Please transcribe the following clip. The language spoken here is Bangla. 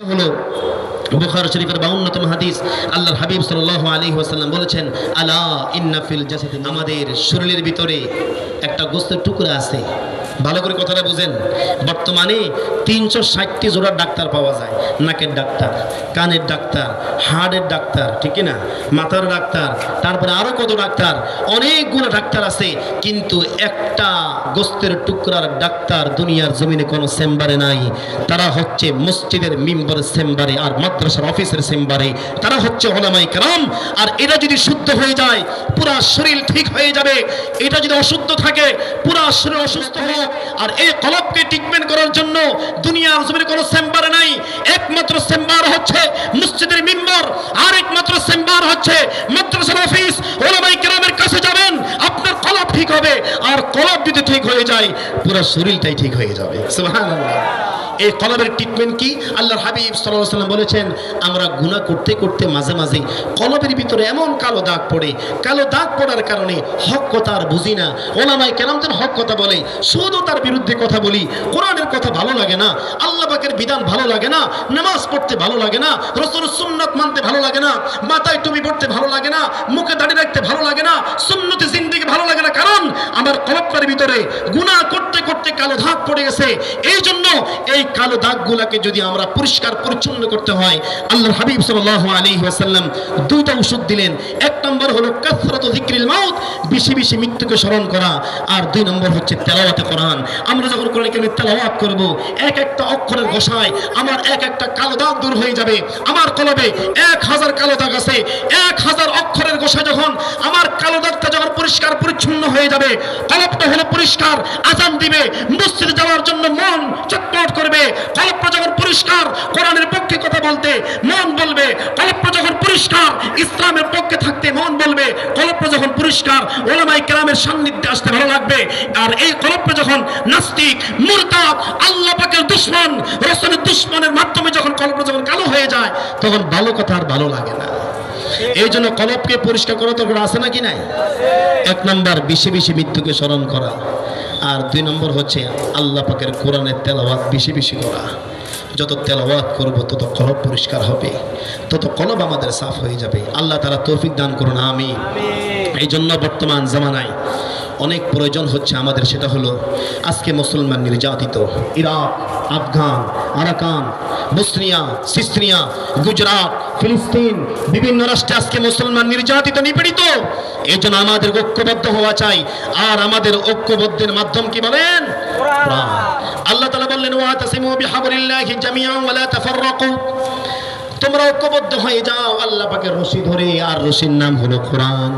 হলো বুখার শরীফের বাউন্নতম হাদিস। আল্লাহর হাবিব সাল আলী ওয়াসাল্লাম বলেছেন, আলা ইন্নাফিল ফিল জাসাদি আমাদের শরীরের ভিতরে একটা গোস্তের টুকরা আছে। ভালো করে কথাটা বুঝেন। বর্তমানে তিনশো ষাটটি জোড়ার ডাক্তার পাওয়া যায়। নাকের ডাক্তার, কানের ডাক্তার, হাড়ের ডাক্তার, ঠিক না মাথার ডাক্তার, তারপরে আরও কত ডাক্তার? অনেকগুলো ডাক্তার আছে, কিন্তু একটা গোস্তের টুকরার ডাক্তার দুনিয়ার জমিনে কোনো চেম্বারে নাই। তারা হচ্ছে মসজিদের মিম্বরের চেম্বারে আর মাদ্রাসার অফিসের চেম্বারে। তারা হচ্ছে ওলামাই কারাম। আর এটা যদি শুদ্ধ হয়ে যায়, পুরা শরীর ঠিক হয়ে যাবে। এটা যদি অশুদ্ধ থাকে, পুরা শরীর অসুস্থ হোক আর এই কলবকে ট্রিটমেন্ট করার জন্য দুনিয়া আজমের কোনো চেম্বার নাই। একমাত্র চেম্বার হচ্ছে মসজিদের মিম্বর। আর একমাত্র চেম্বার হচ্ছে মাদ্রাসার অফিস। ওলামাই কেরামের কাছে যাবেন, আপনার কলব ঠিক হবে। আর কলব যদি ঠিক হয়ে যায়, পুরো শরীরটাই ঠিক হয়ে যাবে। সুবহানাল্লাহ। এই কলবের ট্রিটমেন্ট কি? আল্লাহর হাবিব আলাইহি বলেছেন, আমরা গুনাহ করতে করতে মাঝে মাঝে কলবের ভিতরে এমন কালো দাগ পড়ে। কালো দাগ পড়ার কারণে হক কথা আর বুঝি না। ওলামাই কেরাম যেন হক কথা বলে, শুধু তার বিরুদ্ধে কথা বলি। কোরআনের কথা ভালো লাগে না, আল্লাহ পাকের বিধান ভালো লাগে না, নামাজ পড়তে ভালো লাগে না, রসুল সুন্নাত মানতে ভালো লাগে না, মাথায় টুপি পড়তে ভালো লাগে না, মুখে দাঁড়িয়ে রাখতে ভালো লাগে না, সুন্নতি জিন্দিগি ভালো লাগে না। কারণ আমার কলবটার ভিতরে গুনাহ করতে করতে কালো দাগ পড়ে গেছে। এই জন্য এই কালো দাগগুলাকে যদি আমরা পরিষ্কার পরিচ্ছন্ন করতে হয়, আল্লাহর হাবিব সাল্লাল্লাহু আলাইহি ওয়াসাল্লাম দুইটা ওষুধ দিলেন। এক নম্বর হলো কাসরাতু যিকরিল মাউত, বেশি বেশি মৃত্যুকে স্মরণ করা। আর দুই নম্বর হচ্ছে তেলাওয়াতে কোরআন। আমরা যখন কোরআন কারিমে তেলাওয়াত করব, এক একটা অক্ষরের ঘোষায় আমার এক একটা কালো দাগ দূর হয়ে যাবে। আমার কলবে এক হাজার কালো দাগ আছে। এক হাজার অক্ষরের ঘোষায় যখন আমার কালো যখন পরিষ্কার, পরিচ্ছন্ন হয়ে যাবে। কলবটা হলো পরিষ্কার, আজান দিবে। মসজিদে যাওয়ার জন্য মন চটপট করবে। কলবটা যখন পরিষ্কার, কোরআনের পক্ষে কথা বলতে মন বলবে। কলবটা যখন পরিষ্কার, ইসলামের পক্ষে থাকতে মন বলবে। কলবটা যখন পরিষ্কার, ওলামাই কেরামের সান্নিধ্যে আসতে ভালো লাগবে। আর এই কলবটা যখন নাস্তিক, মুরতাদ, আল্লাহ পাকের দুশ্মন, রসুলের দুশ্মনের মাধ্যমে যখন কলবটা যখন কালো হয়ে যায়, তখন ভালো কথা আর ভালো লাগে না। এই জন্য কলবকে পরিষ্কার করা তো আছে নাকি নাই? এক নম্বর, বেশি বেশি মৃত্যুকে স্মরণ করা। আর দুই নম্বর হচ্ছে, আল্লাহ পাকের কোরআনের তেলাওয়াত বেশি বেশি করা। যত তেলাওয়াত করব, তত কলব পরিষ্কার হবে। তত কলব আমাদের সাফ হয়ে যাবে। আল্লাহ তারা তৌফিক দান করুন আমি এই জন্য বর্তমান জামানায় অনেক প্রয়োজন হচ্ছে আমাদের, সেটা হলো আজকে মুসলমান নির্যাতিত। ইরাক, আফগান, আরাকান, বসনিয়া সিস্ত্রিয়া গুজরাট, ফিলিস্তিন, বিভিন্ন রাষ্ট্রে আজকে মুসলমান নির্যাতিত, নিপীড়িত। এই জন্য আমাদের ঐক্যবদ্ধ হওয়া চাই। আর আমাদের ঐক্যবদ্ধের মাধ্যম কি বলেন? আল্লাহ তালা বললেন, ওয়া তাসিমু বিহাবলিল্লাহি জামিআন ওয়া লা তাফাররাকু। তোমরা ঐক্যবদ্ধ হয়ে যাও, আল্লাহ পাকের রশি ধরে। আর রশির নাম হলো কোরআন।